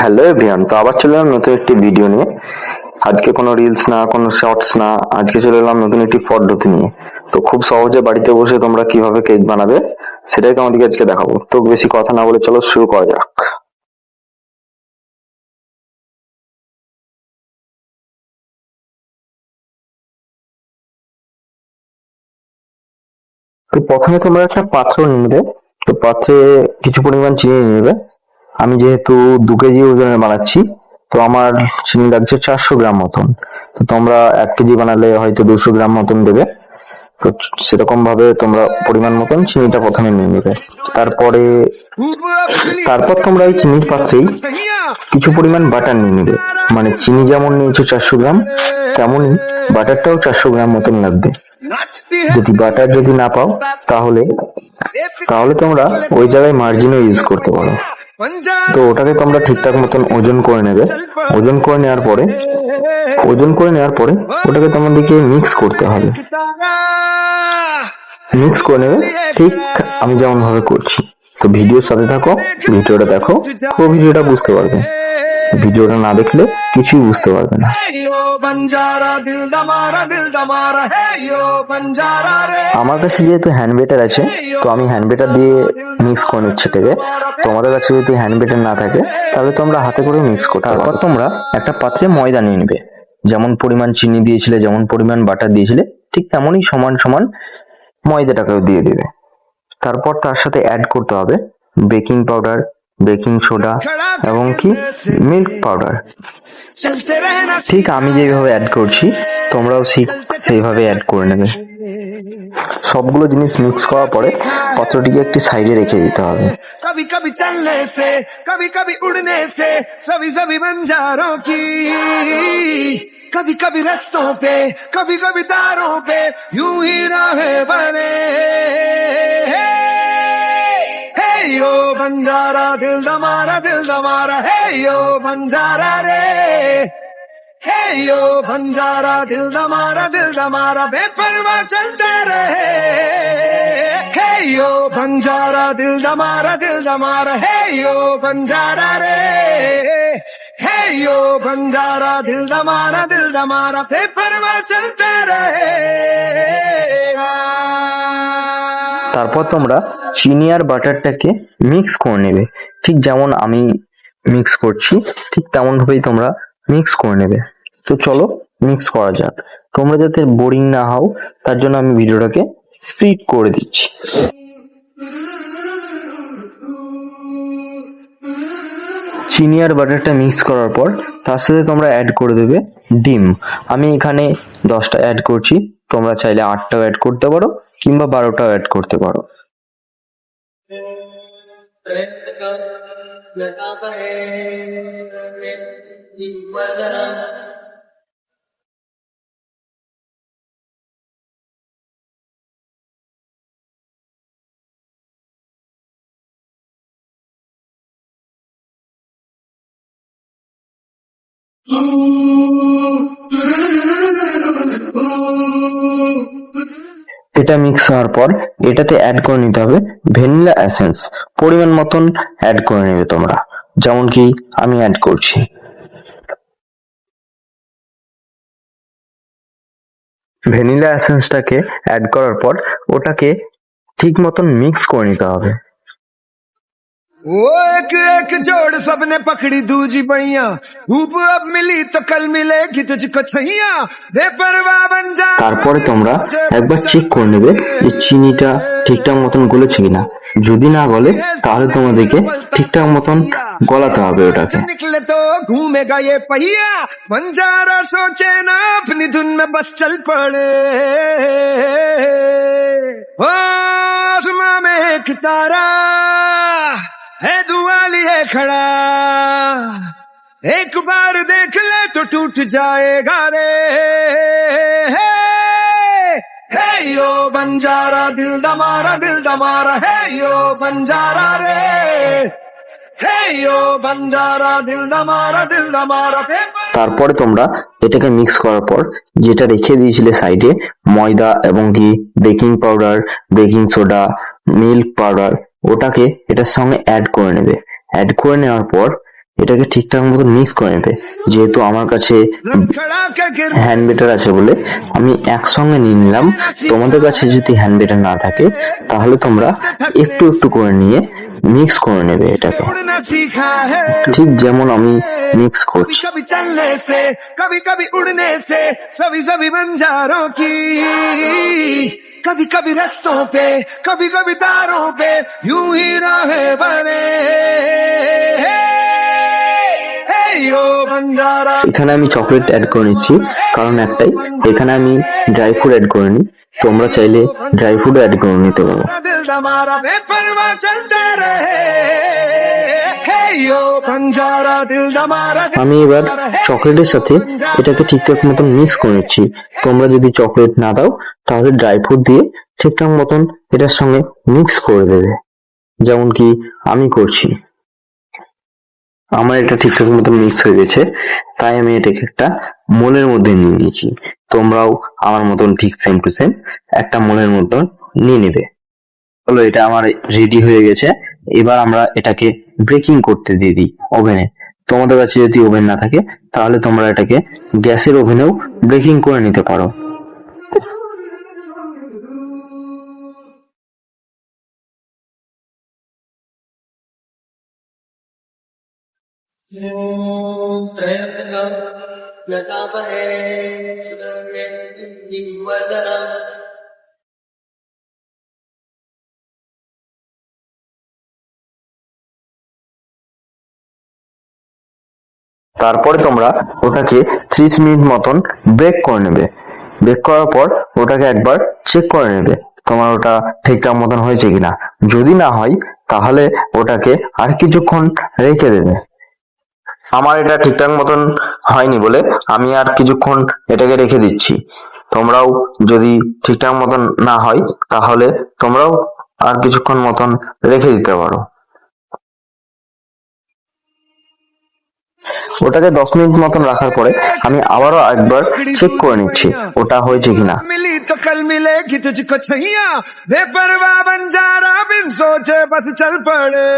Hello everyone তো আবার চলে এলাম নতুন একটি ভিডিও নিয়ে। আজকে কোনো রিলস না, কোনো শর্টস না। আজকে চলে এলাম নতুন একটি পদ্ধতি নিয়ে। তো খুব সহজে বাড়িতে বসে তোমরা কীভাবে কেক বানাবে, সেটাই তোমাদেরকে আজকে দেখাবো। তো বেশি কথা না বলে চলো শুরু করা যাক। তো প্রথমে তোমরা একটা পাত্র নেবে। তো পাত্রে কিছু পরিমাণ চিনি নেবে। আমি যেহেতু দু কেজি ওজনের বানাচ্ছি, তো আমার চিনি লাগছে চারশো গ্রাম মতন। তো তোমরা এক কেজি বানালে হয়তো দুশো গ্রাম মতন দেবে। তো সেরকম ভাবে তোমরা পরিমাণ মতন চিনিটা প্রথমে নিয়ে নেবে। তারপরে, তারপর তোমরা এই চিনির পাত্রেই কিছু পরিমাণ বাটার নিয়ে নেবে। মানে চিনি যেমন নিয়েছো চারশো গ্রাম, তেমনই বাটারটাও চারশো গ্রাম মতন লাগবে। যদি বাটার যদি না পাও, তাহলে তাহলে তোমরা ওই জায়গায় মার্জিনও ইউজ করতে পারো। তো ওটাকে তোমরা ঠিকঠাক মতন ওজন করে নেবে। ওজন করে নেওয়ার পরে, ওজন করে নেওয়ার পরে ওটাকে তোমাদেরকে মিক্স করতে হবে। মিক্স করে নেবে। ঠিক আমি যেমন ভাবে করছি। তো ভিডিওর সাথে থাকো ভিডিওটা দেখো। ভিডিওটা বুঝতে পারবে। ভিডিওটা না দেখলে কিছুই বুঝতে পারবে না। আমার কাছে যেহেতু হ্যান্ডবেটার আছে তো আমি হ্যান্ডবেটার দিয়ে মিক্স করে নিচ্ছি থেকে তোমাদের কাছে যদি হ্যান্ডবেটার না থাকে তাহলে তোমরা হাতে করে মিক্স করো তারপর তোমরা একটা পাত্রে ময়দা নিয়ে নেবে। যেমন পরিমাণ চিনি দিয়েছিলে যেমন পরিমাণ বাটার দিয়েছিলে ঠিক তেমনই সমান সমান ময়দাটাকেও দিয়ে দেবে। তারপর তার সাথে অ্যাড করতে হবে বেকিং পাউডার বেকিং সোডা এবং কি মিল্ক পাউডার चलते रहना ঠিক আমি যেভাবে অ্যাড করছি তোমরাও ঠিক সেইভাবে অ্যাড করে নেবে সবগুলো জিনিস মিক্স করার পরে পাত্রটিকে একটি সাইডে রেখে দিতে হবে कभी कभी चलने से कभी कभी उड़ने से सभी सभी बंजारों की कभी कभी रस्तों पे कभी कभी तारों पे यूं ही राहें बने हे यो बंजारा दिल दमारा दिल दमारा, है यो बंजारा रे। हे यो बंजारा, दिल दमारा दिल दमारा, बेपरवा चलते रहे। हे यो बंजारा, दिल दमारा दिल दमारा, हे यो बंजारा रे। हे यो बंजारा, दिल दमारा दिल दमारा, बेपरवा चलते रहे। তারপর তোমরা চিনি আর বাটারটাকে মিক্স করে নেবে। ঠিক যেমন আমি মিক্স করছি, ঠিক তেমন ভাবেই তোমরা মিক্স করে নেবে। তো চলো মিক্স করা যাক। তোমরা যাতে বোরিং না হও, তার জন্য আমি ভিডিওটাকে স্পিড করে দিচ্ছি। চিনি আর বাটারটা মিক্স করার পর, তার সাথে তোমরা অ্যাড করে দেবে ডিম। আমি এখানে দশটা অ্যাড করছি। তোমরা চাইলে আটটাও অ্যাড করতে পারো কিংবা বারোটাও অ্যাড করতে পারো। এটা মিক্স হওয়ার পর এটাতে অ্যাড করে নিতে হবে ভ্যানিলা এসেন্স পরিমাণ মতন অ্যাড করে নেবে তোমরা। যেমন কি আমি অ্যাড করছি। ভ্যানিলা এসেন্সটাকে অ্যাড করার পর ওটাকে ঠিক মতন মিক্স করে নিতে হবে। वो एक एक जोड़ सबने पकड़ी दूजी बैया धूप अब मिली तो कल मिलेगी तुझको छैया बेपरवाह बन जा তারপরে তোমরা একবার চেক করে নেবে যে চিনিটা ঠিকঠাক মতন গলেছে কিনা যদি না গলে তাহলে তোমাদেরকে ঠিকঠাক মতন গলাতে হবে ওটাকে निकले तो घूमेगा ये पहिया बंजारा सोचे ना अपनी धुन में बस चल पड़े ओ आसमां में एक तारा है दुआ लिए खड़ा एक बार देख ले तो टूट जाएगा रे है यो बंजारा दिल दमारा दिल दमारा है यो बंजारा रे है यो बंजारा दिल दमारा दिल दमारा তারপরে তোমরা এটাকে মিক্স করার পর যেটা রেখে দিয়েছিলে সাইডে ময়দা এবং কি baking powder baking soda milk powder ওটাকে এটার সঙ্গে অ্যাড করে নেবে। অ্যাড করে নেওয়ার পর এটাকে ঠিকঠাক মতো মিক্স করে নেবে। যেহেতু আমার কাছে হ্যান্ড বেটার আছে বলে আমি একসঙ্গে নিয়ে নিলাম। তোমাদের কাছে যদি হ্যান্ড বেটার না থাকে, তাহলে তোমরা একটু একটু করে নিয়ে মিক্স করে নেবে এটাকে। ঠিক যেমন আমি মিক্স করছি। कभी कभी रस्तों पे कभी कभी तारों पे यूँ ही रहे बने। এখানে আমি চকলেট অ্যাড করে নিচ্ছি। কারণ একটাই, এখানে আমি ড্রাই ফ্রুট অ্যাড করে নিই। তোমরা চাইলে ড্রাই ফ্রুটও অ্যাড করে নিতে পারো। আমি এবার চকলেটের সাথে এটাকে ঠিকঠাক মতন মিক্স করে নিচ্ছি। তোমরা যদি চকলেট না দাও, তাহলে ড্রাই ফ্রুট দিয়ে ঠিকঠাক মতন এটার সঙ্গে মিক্স করে দেবে। যেমন কি আমি করছি। আমার এটা ঠিকঠাক মতন মিক্স হয়ে গেছে, তাই আমি এটাকে একটা মোলের মধ্যে নিয়ে নিয়েছি। তোমরাও আমার মতন ঠিক সেম টু সেম একটা মোলের মতন নিয়ে নেবে। হলো এটা আমার রেডি হয়ে গেছে। এবার আমরা এটাকে ব্রেকিং করতে দিয়ে দিই ওভেনে তোমাদের কাছে যদি ওভেন না থাকে, তাহলে তোমরা এটাকে গ্যাসের ওভেনেও ব্রেকিং করে নিতে পারো। তারপরে তোমরা ওটাকে ত্রিশ মিনিট মতন ব্রেক করে নেবে। ব্রেক করার পর ওটাকে একবার চেক করে নেবে, তোমার ওটা ঠিকঠাক মতন হয়েছে কিনা। যদি না হয়, তাহলে ওটাকে আর কিছুক্ষণ রেখে দেবে। আমার এটা ঠিকঠাক মতন হয়নি বলে আমি আর কিছুক্ষণ এটাকে রেখে দিচ্ছি। তোমরাও যদি ঠিকঠাক মতন না হয়, তাহলে তোমরাও আর কিছুক্ষণ মতন রেখে দিতে পারো। ওটাকে দশ মিনিট মতন রাখার পরে আমি আবারও একবার চেক করে নিচ্ছি, ওটা হয়েছে কিনা। বেপরওয়া বন যা রা বিন সোচে বস চল পড়ে